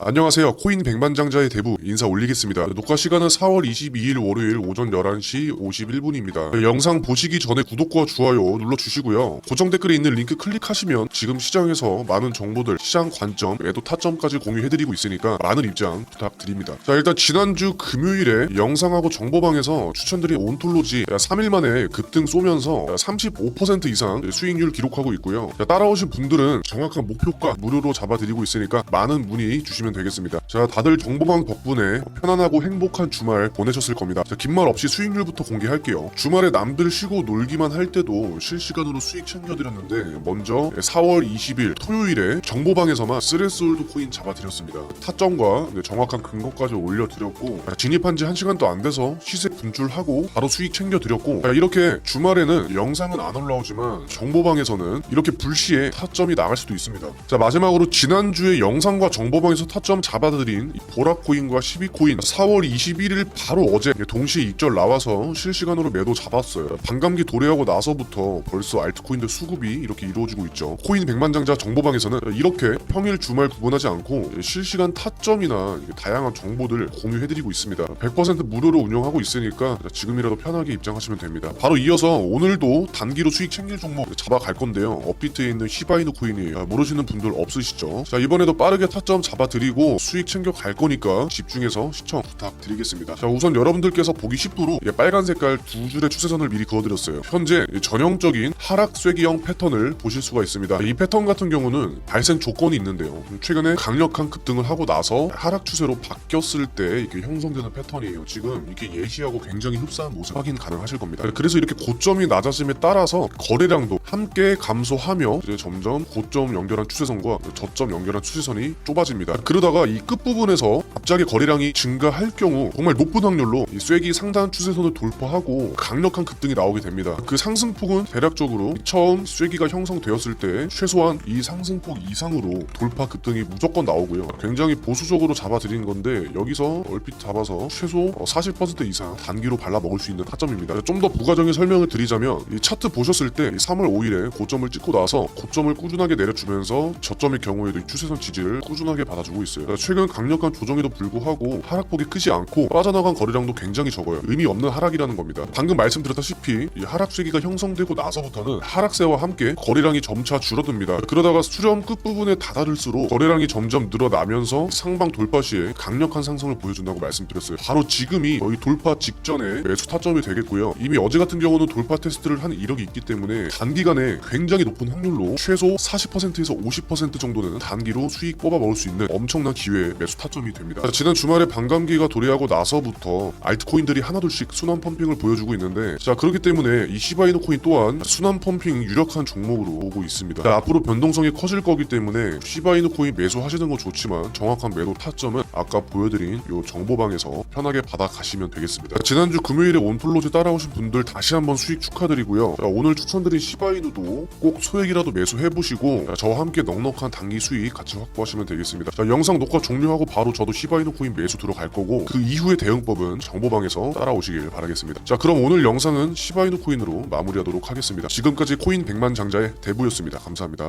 안녕하세요. 코인 백만장자의 대부 인사 올리겠습니다. 녹화 시간은 4월 22일 월요일 오전 11시 51분입니다. 영상 보시기 전에 구독과 좋아요 눌러주시고요. 고정 댓글에 있는 링크 클릭하시면 지금 시장에서 많은 정보들, 시장 관점, 매도 타점까지 공유해드리고 있으니까 많은 입장 부탁드립니다. 자 일단 지난주 금요일에 영상하고 정보방에서 추천드린 온톨로지 3일 만에 급등 쏘면서 35% 이상 수익률 기록하고 있고요. 자, 따라오신 분들은 정확한 목표가 무료로 잡아드리고 있으니까 많은 문의 주시면 되겠습니다. 자, 다들 정보방 덕분에 편안하고 행복한 주말 보내셨을 겁니다. 자, 긴 말 없이 수익률부터 공개할게요. 주말에 남들 쉬고 놀기만 할 때도 실시간으로 수익 챙겨드렸는데 먼저 4월 20일 토요일에 정보방에서만 스레스홀드 코인 잡아드렸습니다. 타점과 네, 정확한 근거까지 올려드렸고 자, 진입한 지 1시간도 안 돼서 시세 분출하고 바로 수익 챙겨드렸고 자, 이렇게 주말에는 영상은 안 올라오지만 정보방에서는 이렇게 불시에 타점이 나갈 수도 있습니다. 자 마지막으로 지난주에 영상과 정보방에서 타점 잡아드린 이 보라코인과 12코인 4월 21일 바로 어제 동시에 익절 나와서 실시간으로 매도 잡았어요. 반감기 도래하고 나서부터 벌써 알트코인들 수급이 이렇게 이루어지고 있죠. 코인 백만장자 정보방에서는 이렇게 평일 주말 구분하지 않고 실시간 타점이나 다양한 정보들 공유해드리고 있습니다. 100% 무료로 운영하고 있으니까 지금이라도 편하게 입장하시면 됩니다. 바로 이어서 오늘도 단기로 수익 챙길 종목 잡아갈 건데요. 업비트에 있는 시바이누 코인이 모르시는 분들 없으시죠? 자 이번에도 빠르게 타점 잡아드리 고 수익 챙겨 갈 거니까 집중해서 시청 부탁드리겠습니다. 자 우선 여러분들께서 보기 쉽도록 예, 빨간 색깔 두 줄의 추세선을 미리 그어드렸어요. 현재 전형적인 하락 쐐기형 패턴을 보실 수가 있습니다. 이 패턴 같은 경우는 발생 조건이 있는데요. 최근에 강력한 급등을 하고 나서 하락 추세로 바뀌었을 때 이렇게 형성되는 패턴이에요. 지금 이게 예시하고 굉장히 흡사한 모습 확인 가능하실 겁니다. 그래서 이렇게 고점이 낮아짐에 따라서 거래량도 함께 감소하며 이제 점점 고점 연결한 추세선과 저점 연결한 추세선이 좁아집니다. 그러다가 이 끝부분에서 갑자기 거래량이 증가할 경우 정말 높은 확률로 이 쐐기 상단 추세선을 돌파하고 강력한 급등이 나오게 됩니다. 그 상승폭은 대략적으로 처음 쐐기가 형성되었을 때 최소한 이 상승폭 이상으로 돌파 급등이 무조건 나오고요. 굉장히 보수적으로 잡아드린 건데 여기서 얼핏 잡아서 최소 40% 이상 단기로 발라 먹을 수 있는 타점입니다. 좀 더 부가적인 설명을 드리자면 이 차트 보셨을 때 3월 5일에 고점을 찍고 나서 고점을 꾸준하게 내려주면서 저점의 경우에도 이 추세선 지지를 꾸준하게 받아주고 있어요. 최근 강력한 조정에도 불구하고 하락폭이 크지 않고 빠져나간 거래량도 굉장히 적어요. 의미 없는 하락이라는 겁니다. 방금 말씀드렸다시피 이 하락 쇄기가 형성되고 나서부터는 하락세와 함께 거래량이 점차 줄어듭니다. 그러다가 수렴 끝부분에 다다를수록 거래량이 점점 늘어나면서 상방 돌파 시에 강력한 상승을 보여준다고 말씀드렸어요. 바로 지금이 거의 돌파 직전에 매수 타점이 되겠고요. 이미 어제 같은 경우는 돌파 테스트를 한 이력이 있기 때문에 단기간 에 굉장히 높은 확률로 최소 40%에서 50% 정도는 단기로 수익 뽑아 먹을 수 있는 엄청난 기회의 매수 타점이 됩니다. 자, 지난 주말에 반감기가 도래하고 나서부터 알트코인들이 하나둘씩 순환 펌핑을 보여주고 있는데 자 그렇기 때문에 이 시바이노 코인 또한 순환 펌핑 유력한 종목으로 오고 있습니다. 자, 앞으로 변동성이 커질 거기 때문에 시바이노 코인 매수하시는 건 좋지만 정확한 매도 타점은 아까 보여드린 요 정보방에서 편하게 받아 가시면 되겠습니다. 자, 지난주 금요일에 온플로즈 따라오신 분들 다시 한번 수익 축하드리고요. 자, 오늘 추천드린 시바이 누도 꼭 소액이라도 매수해 보시고 저와 함께 넉넉한 단기 수익 같이 확보하시면 되겠습니다. 자, 영상 녹화 종료하고 바로 저도 시바이누 코인 매수 들어갈 거고 그 이후의 대응법은 정보방에서 따라오시길 바라겠습니다. 자, 그럼 오늘 영상은 시바이누 코인으로 마무리하도록 하겠습니다. 지금까지 코인 100만 장자의 대부였습니다. 감사합니다.